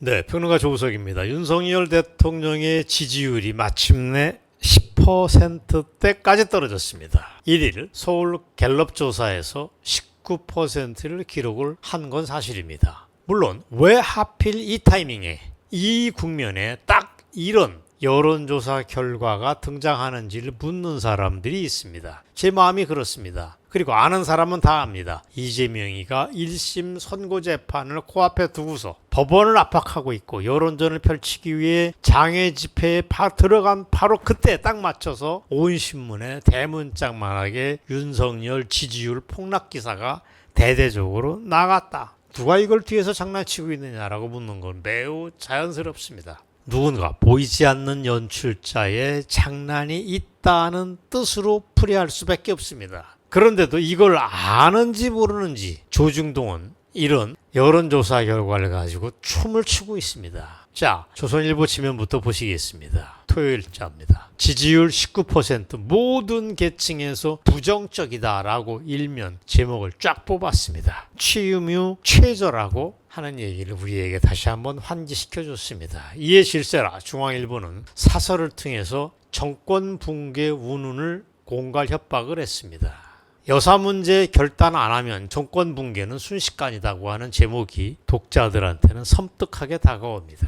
네, 평론가 조우석입니다. 윤석열 대통령의 지지율이 마침내 10%대까지 떨어졌습니다. 1일 서울 갤럽 조사에서 19%를 기록을 한 건 사실입니다. 물론 왜 하필 이 타이밍에 이 국면에 딱 이런 여론조사 결과가 등장하는지를 묻는 사람들이 있습니다. 제 마음이 그렇습니다. 그리고 아는 사람은 다 압니다. 이재명이가 1심 선고 재판을 코앞에 두고서 법원을 압박하고 있고 여론전을 펼치기 위해 장애 집회에 파 들어간 바로 그때 딱 맞춰서 온 신문에 대문짝만하게 윤석열 지지율 폭락 기사가 대대적으로 나갔다. 누가 이걸 뒤에서 장난치고 있느냐라고 묻는 건 매우 자연스럽습니다. 누군가 보이지 않는 연출자의 장난이 있다는 뜻으로 풀이할 수밖에 없습니다. 그런데도 이걸 아는지 모르는지 조중동은 이런 여론조사 결과를 가지고 춤을 추고 있습니다. 자, 조선일보 지면부터 보시겠습니다. 토요일자입니다. 지지율 19% 모든 계층에서 부정적이다라고 일면 제목을 쫙 뽑았습니다. 취유뮤 최저라고 하는 얘기를 우리에게 다시 한번 환기시켜 줬습니다. 이에 질세라 중앙일보는 사설을 통해서 정권 붕괴 운운을 공갈 협박을 했습니다. 여사 문제 결단 안 하면 정권 붕괴는 순식간이다고 하는 제목이 독자들한테는 섬뜩하게 다가옵니다.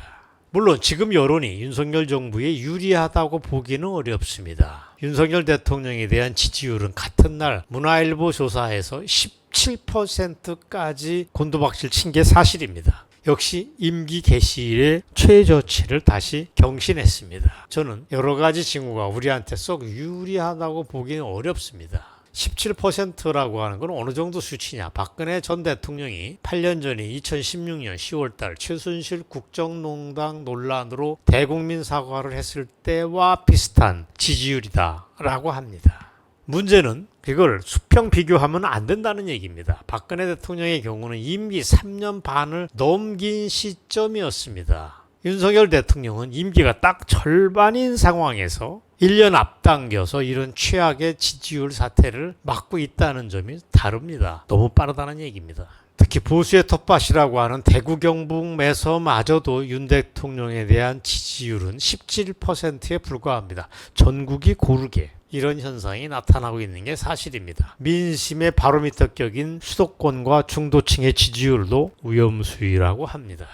물론 지금 여론이 윤석열 정부에 유리하다고 보기는 어렵습니다. 윤석열 대통령에 대한 지지율은 같은 날 문화일보 조사에서 17%까지 곤두박질 친 게 사실입니다. 역시 임기 개시일의 최저치를 다시 경신했습니다. 저는 여러 가지 징후가 우리한테 썩 유리하다고 보기는 어렵습니다. 17%라고 하는 건 어느 정도 수치냐? 박근혜 전 대통령이 8년 전에 2016년 10월 달 최순실 국정농단 논란으로 대국민 사과를 했을 때와 비슷한 지지율이다라고 합니다. 문제는 그걸 수평 비교하면 안 된다는 얘기입니다. 박근혜 대통령의 경우는 임기 3년 반을 넘긴 시점이었습니다. 윤석열 대통령은 임기가 딱 절반인 상황에서 1년 앞당겨서 이런 최악의 지지율 사태를 막고 있다는 점이 다릅니다. 너무 빠르다는 얘기입니다. 특히 보수의 텃밭이라고 하는 대구 경북에서마저도 윤 대통령에 대한 지지율은 17%에 불과합니다. 전국이 고르게 이런 현상이 나타나고 있는 게 사실입니다. 민심의 바로미터격인 수도권과 중도층의 지지율도 위험수위라고 합니다.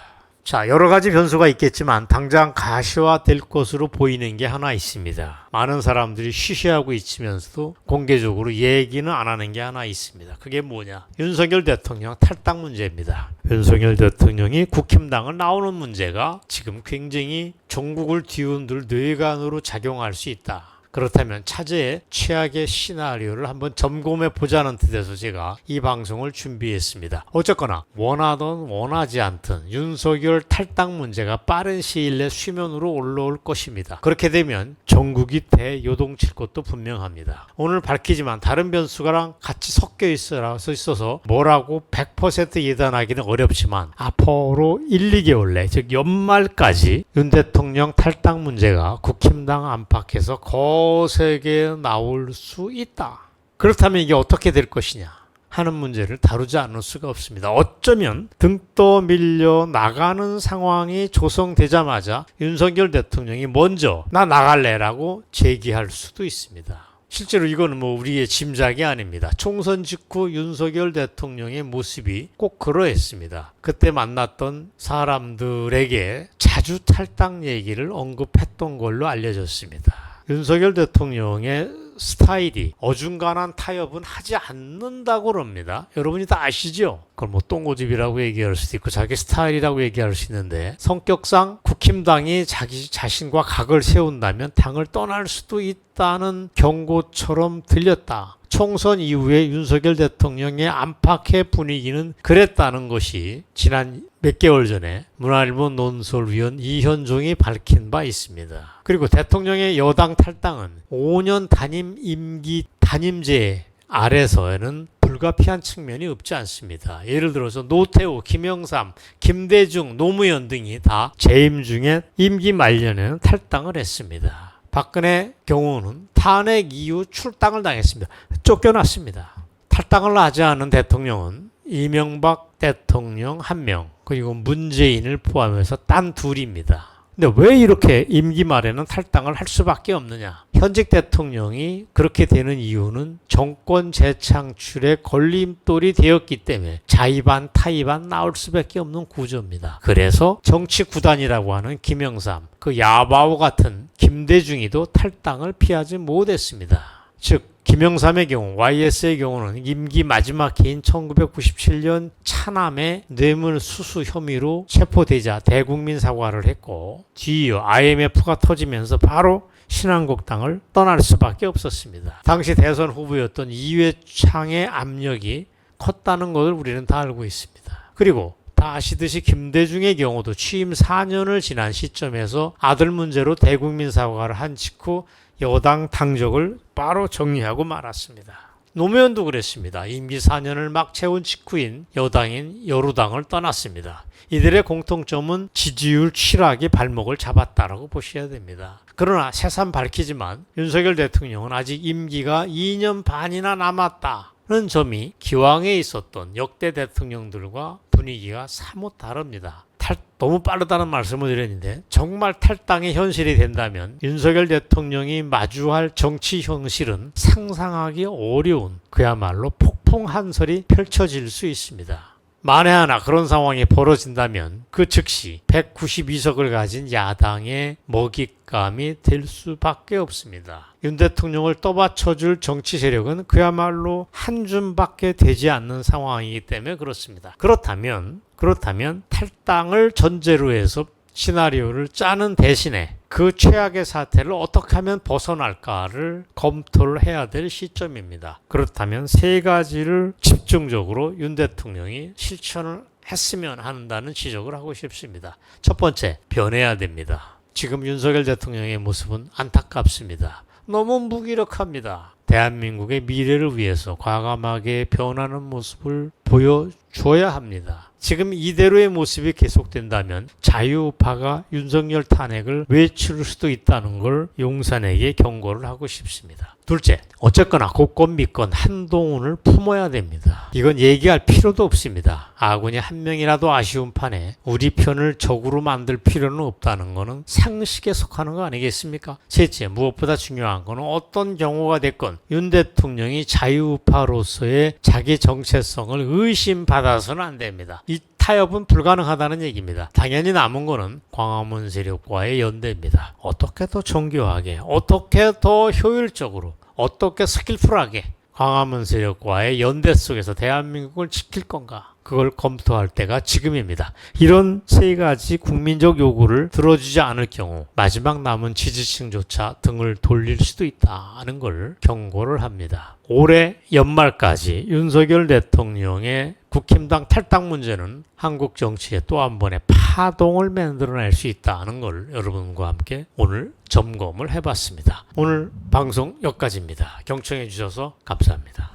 자, 여러 가지 변수가 있겠지만 당장 가시화될 것으로 보이는 게 하나 있습니다. 많은 사람들이 쉬쉬하고 있으면서도 공개적으로 얘기는 안 하는 게 하나 있습니다. 그게 뭐냐? 윤석열 대통령 탈당 문제입니다. 윤석열 대통령이 국힘당을 나오는 문제가 지금 굉장히 전국을 뒤흔들 뇌관으로 작용할 수 있다. 그렇다면 차제의 최악의 시나리오를 한번 점검해 보자는 뜻에서 제가 이 방송을 준비했습니다. 어쨌거나 원하던 원하지 않든 윤석열 탈당 문제가 빠른 시일 내 수면으로 올라올 것입니다. 그렇게 되면 전국이 대요동칠 것도 분명합니다. 오늘 밝히지만 다른 변수가랑 같이 섞여 있어서 있어서 뭐라고 100% 예단하기는 어렵지만 앞으로 1, 2개월 내, 즉 연말까지 윤 대통령 탈당 문제가 국힘당 안팎에서 거 세게 나올 수 있다. 그렇다면 이게 어떻게 될 것이냐? 하는 문제를 다루지 않을 수가 없습니다. 어쩌면 등 떠 밀려 나가는 상황이 조성되자마자 윤석열 대통령이 먼저 나 나갈래라고 제기할 수도 있습니다. 실제로 이거는 뭐 우리의 짐작이 아닙니다. 총선 직후 윤석열 대통령의 모습이 꼭 그러했습니다. 그때 만났던 사람들에게 자주 탈당 얘기를 언급했던 걸로 알려졌습니다. 윤석열 대통령의 스타일이 어중간한 타협은 하지 않는다고 그럽니다. 여러분이 다 아시죠? 그걸 뭐 똥고집이라고 얘기할 수도 있고 자기 스타일이라고 얘기할 수 있는데 성격상 국힘당이 자기 자신과 각을 세운다면 당을 떠날 수도 있다는 경고처럼 들렸다. 총선 이후에 윤석열 대통령의 안팎의 분위기는 그랬다는 것이 지난 몇 개월 전에 문화일보 논설위원 이현종이 밝힌 바 있습니다. 그리고 대통령의 여당 탈당은 5년 단임 임기 단임제 아래서는 불가피한 측면이 없지 않습니다. 예를 들어서 노태우, 김영삼, 김대중, 노무현 등이 다 재임 중에 임기 말년에는 탈당을 했습니다. 박근혜 경우는 탄핵 이후 출당을 당했습니다. 쫓겨났습니다. 탈당을 하지 않은 대통령은 이명박 대통령 한 명, 그리고 문재인을 포함해서 딴 둘입니다. 근데 왜 이렇게 임기 말에는 탈당을 할 수밖에 없느냐? 현직 대통령이 그렇게 되는 이유는 정권 재창출의 걸림돌이 되었기 때문에 자의반 타의반 나올 수밖에 없는 구조입니다. 그래서 정치 구단이라고 하는 김영삼, 그 야바오 같은 김대중이도 탈당을 피하지 못했습니다. 즉 김영삼의 경우, YS의 경우는 임기 마지막 해인 1997년 차남의 뇌물 수수 혐의로 체포되자 대국민 사과를 했고 뒤이어 IMF가 터지면서 바로 신한국당을 떠날 수밖에 없었습니다. 당시 대선 후보였던 이회창의 압력이 컸다는 것을 우리는 다 알고 있습니다. 그리고 다 아시듯이 김대중의 경우도 취임 4년을 지난 시점에서 아들 문제로 대국민 사과를 한 직후 여당 당적을 바로 정리하고 말았습니다. 노무현도 그랬습니다. 임기 4년을 막 채운 직후인 여당인 여루당을 떠났습니다. 이들의 공통점은 지지율 추락이 발목을 잡았다라고 보셔야 됩니다. 그러나 새삼 밝히지만 윤석열 대통령은 아직 임기가 2년 반이나 남았다 는 점이 기왕에 있었던 역대 대통령들과 분위기가 사뭇 다릅니다. 탈, 너무 빠르다는 말씀을 드렸는데 정말 탈당의 현실이 된다면 윤석열 대통령이 마주할 정치 현실은 상상하기 어려운 그야말로 폭풍 한설이 펼쳐질 수 있습니다. 만에 하나 그런 상황이 벌어진다면 그 즉시 192석을 가진 야당의 먹잇감이 될 수밖에 없습니다. 윤 대통령을 떠받쳐줄 정치 세력은 그야말로 한 줌밖에 되지 않는 상황이기 때문에 그렇습니다. 그렇다면 그렇다면 탈당을 전제로 해서 시나리오를 짜는 대신에 그 최악의 사태를 어떻게 하면 벗어날까를 검토를 해야 될 시점입니다. 그렇다면 세 가지를 집중적으로 윤 대통령이 실천을 했으면 한다는 지적을 하고 싶습니다. 첫 번째, 변해야 됩니다. 지금 윤석열 대통령의 모습은 안타깝습니다. 너무 무기력합니다. 대한민국의 미래를 위해서 과감하게 변하는 모습을 보여줘야 합니다. 지금 이대로의 모습이 계속된다면 자유파가 윤석열 탄핵을 외칠 수도 있다는 걸 용산에게 경고를 하고 싶습니다. 둘째, 어쨌거나 곳건 믿건 한동훈을 품어야 됩니다. 이건 얘기할 필요도 없습니다. 아군이 한 명이라도 아쉬운 판에 우리 편을 적으로 만들 필요는 없다는 것은 상식에 속하는 거 아니겠습니까? 셋째, 무엇보다 중요한 것은 어떤 경우가 됐건 윤 대통령이 자유파로서의 자기 정체성을 의심받아서는 안 됩니다. 이 타협은 불가능하다는 얘기입니다. 당연히 남은 거는 광화문 세력과의 연대입니다. 어떻게 더 정교하게, 어떻게 더 효율적으로, 어떻게 스킬풀하게 광화문 세력과의 연대 속에서 대한민국을 지킬 건가? 그걸 검토할 때가 지금입니다. 이런 세 가지 국민적 요구를 들어주지 않을 경우 마지막 남은 지지층조차 등을 돌릴 수도 있다는 걸 경고를 합니다. 올해 연말까지 윤석열 대통령의 국힘당 탈당 문제는 한국 정치에 또 한 번의 파동을 만들어낼 수 있다는 걸 여러분과 함께 오늘 점검을 해봤습니다. 오늘 방송 여기까지입니다. 경청해 주셔서 감사합니다.